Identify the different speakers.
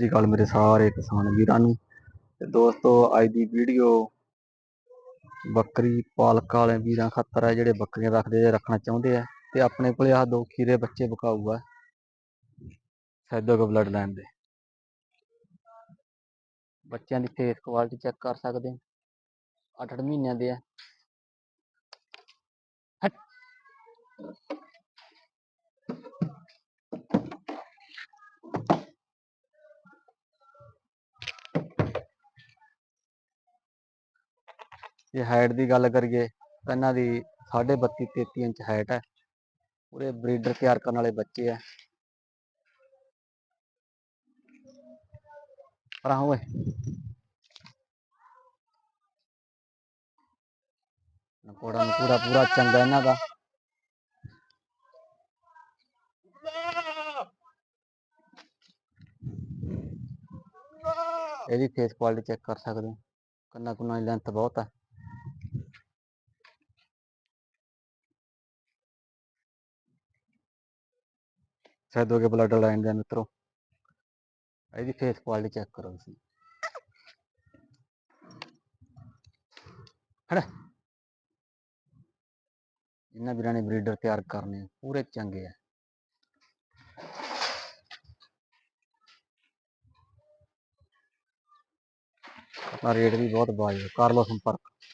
Speaker 1: ਸ੍ਰੀ ਅਕਾਲ ਮੇਰੇ ਸਾਰੇ ਕਿਸਾਨ ਵੀਰਾਂ ਨੂੰ। ਤੇ ਦੋਸਤੋ, ਅੱਜ ਦੀ ਵੀਡੀਓ ਬੱਕਰੀ ਪਾਲਕ ਵਾਲੇ ਵੀਰਾਂ ਖਾਤਰ ਹੈ ਜਿਹੜੇ ਬੱਕਰੀਆਂ ਰੱਖਦੇ ਜਾਂ ਰੱਖਣਾ ਚਾਹੁੰਦੇ ਆ। ਤੇ ਆਪਣੇ ਕੋਲੇ ਆ ਦੋ ਖੀਰੇ ਬੱਚੇ ਵਿਕਾਊ ਆ। ਸੈਦੋ ਬਲੱਡ ਲਾਈਨ ਦੇ। ਬੱਚਿਆਂ ਦੀ ਫੇਸ ਕੁਆਲਿਟੀ ਚੈੱਕ ਕਰ ਸਕਦੇ 8-8 ਮਹੀਨਿਆਂ ਦੇ ਆ। ਹਟ। ਜੇ ਹਾਈਟ ਦੀ ਗੱਲ ਕਰੀਏ ਤਾਂ ਇਹਨਾਂ ਦੀ 32 33 ਇੰਚ ਹਾਈਟ ਹੈ ਪੂਰੇ ਬਰੀਡਰ ਤਿਆਰ ਕਰਨ ਵਾਲੇ ਬੱਚੇ ਆ ਪਰ ਓਏ ਕੋੜਾ ਨੂੰ ਪੂਰਾ ਪੂਰਾ ਚੰਗਾ ਇਹਨਾਂ ਦਾ ਇਹਦੀ ਫੇਸ ਕੁਆਲਿਟੀ ਚੈੱਕ ਕਰ ਸਕਦੇ ਹੋ ਕੰਨਾ ਕੁੰਨਾ ਦੀ ਲੈਂਥ ਬਹੁਤ ਹੈ ਸੈਦੋ ਕੇ ਬਲੱਡ ਲਾਈਨ ਦੇ ਮਿੱਤਰੋ ਇਹਦੀ ਫੇਸ ਕੁਆਲਿਟੀ ਚੈੱਕ ਕਰੋ ਤੁਸੀਂ ਹੜਾ ਇਹਨਾਂ ਵੀਰਾਂ ਨੇ ਬਰੀਡਰ ਤਿਆਰ ਕਰਨੇ ਆ, ਪੂਰੇ ਚੰਗੇ ਆ ਆਪਣਾ ਰੇਟ ਵੀ ਬਹੁਤ ਵਾਜਬ ਕਰ ਲਓ ਸੰਪਰਕ